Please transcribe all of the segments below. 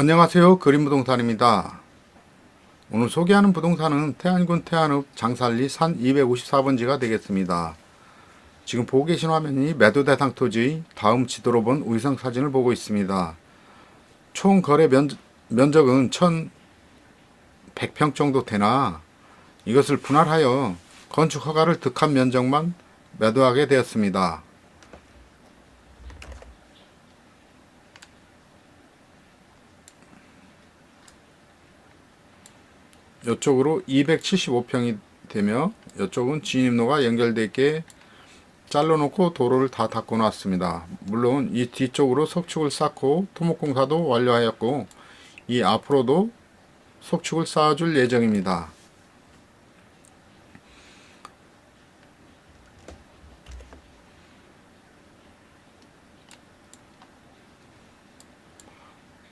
안녕하세요. 그린부동산입니다. 오늘 소개하는 부동산은 태안군 태안읍 장살리 산 254번지가 되겠습니다. 지금 보고 계신 화면이 매도 대상 토지 다음 지도로 본 위성 사진을 보고 있습니다. 총 거래 면, 면적은 1100평 정도 되나 이것을 분할하여 건축 허가를 득한 면적만 매도하게 되었습니다. 이쪽으로 275평이 되며 이쪽은 진입로가 연결되어 있게 잘라놓고 도로를 다 닦고 놨습니다. 물론 이 뒤쪽으로 석축을 쌓고 토목공사도 완료하였고 이 앞으로도 석축을 쌓아줄 예정입니다.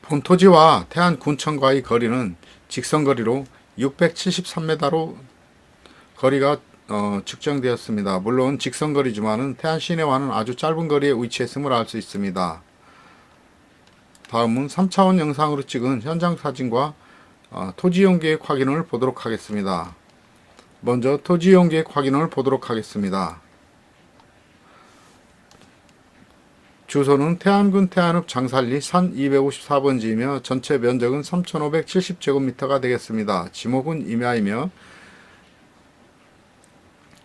본토지와 태안군청과의 거리는 직선거리로 673m로 거리가 어, 측정되었습니다. 물론 직선거리지만은 태안 시내와는 아주 짧은 거리에 위치했음을 알 수 있습니다. 다음은 3차원 영상으로 찍은 현장 사진과 어, 토지용 계획 확인을 보도록 하겠습니다. 먼저 토지용 계획 확인을 보도록 하겠습니다. 주소는 태안군 태안읍 장살리 산 254번지이며 전체 면적은 3,570제곱미터가 되겠습니다. 지목은 임야이며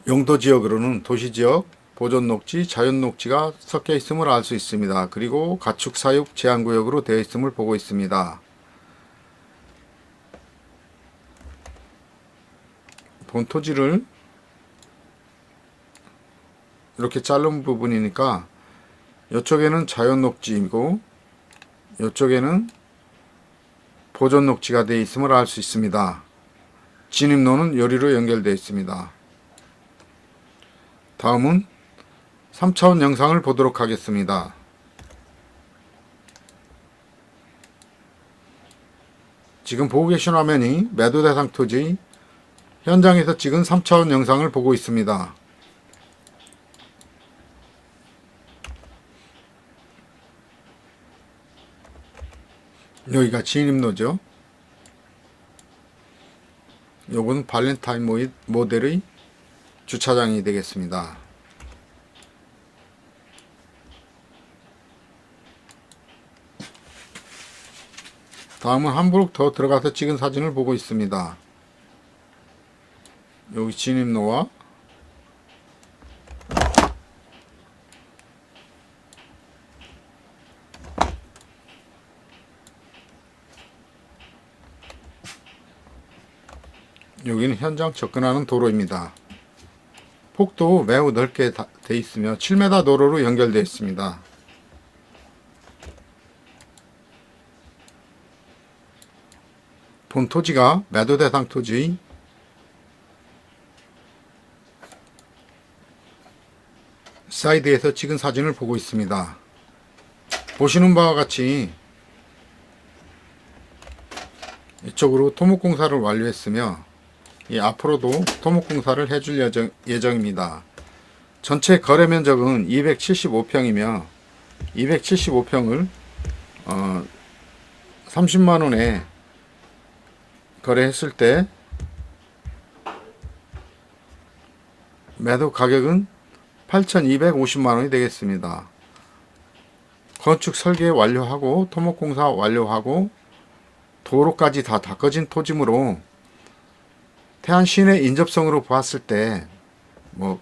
용도 지역으로는 도시지역, 보존녹지, 자연녹지가 섞여 있음을 알 수 있습니다. 그리고 가축 사육 제한구역으로 되어 있음을 보고 있습니다. 본토지를 이렇게 자른 부분이니까 이쪽에는 자연 녹지이고 이쪽에는 보존 녹지가 되어 있음을 알 수 있습니다. 진입로는 요리로 연결되어 있습니다. 다음은 3차원 영상을 보도록 하겠습니다. 지금 보고 계신 화면이 매도 대상 토지 현장에서 찍은 3차원 영상을 보고 있습니다. 여기가 진입로죠. 요건 발렌타인 모델의 주차장이 되겠습니다. 다음은 한 브룩 더 들어가서 찍은 사진을 보고 있습니다. 여기 진입로와 여기는 현장 접근하는 도로입니다. 폭도 매우 넓게 다- 돼 있으며 7m 도로로 연결되어 있습니다. 본 토지가 매도 대상 토지 사이드에서 찍은 사진을 보고 있습니다. 보시는 바와 같이 이쪽으로 토목공사를 완료했으며 이 앞으로도 토목공사를 해줄 예정, 예정입니다. 전체 거래 면적은 275평이며 275평을 어, 30만 원에 거래했을 때 매도 가격은 8,250만 원이 되겠습니다. 건축 설계 완료하고 토목공사 완료하고 도로까지 다 닦아진 토지므로 태안 시내 인접성으로 봤을 때 뭐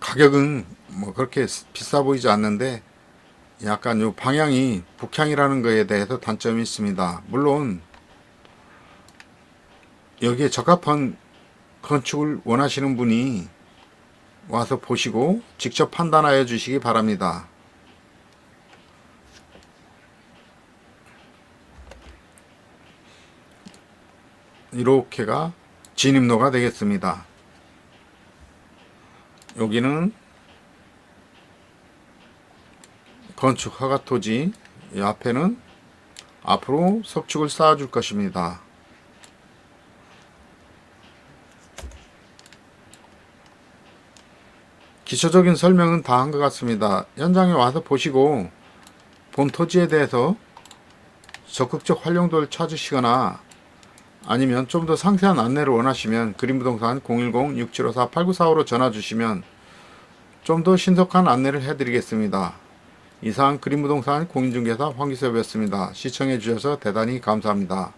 가격은 뭐 그렇게 비싸 보이지 않는데 약간 요 방향이 북향이라는 거에 대해서 단점이 있습니다. 물론 여기에 적합한 건축을 원하시는 분이 와서 보시고 직접 판단하여 주시기 바랍니다. 이렇게가 진입로가 되겠습니다. 여기는 건축 허가 토지, 이 앞에는 앞으로 석축을 쌓아줄 것입니다. 기초적인 설명은 다 한 것 같습니다. 현장에 와서 보시고 본 토지에 대해서 적극적 활용도를 찾으시거나 아니면 좀 더 상세한 안내를 원하시면 그린부동산 010-6754-8945로 전화 주시면 좀 더 신속한 안내를 해드리겠습니다. 이상 그린부동산 공인중개사 황기섭이었습니다. 시청해 주셔서 대단히 감사합니다.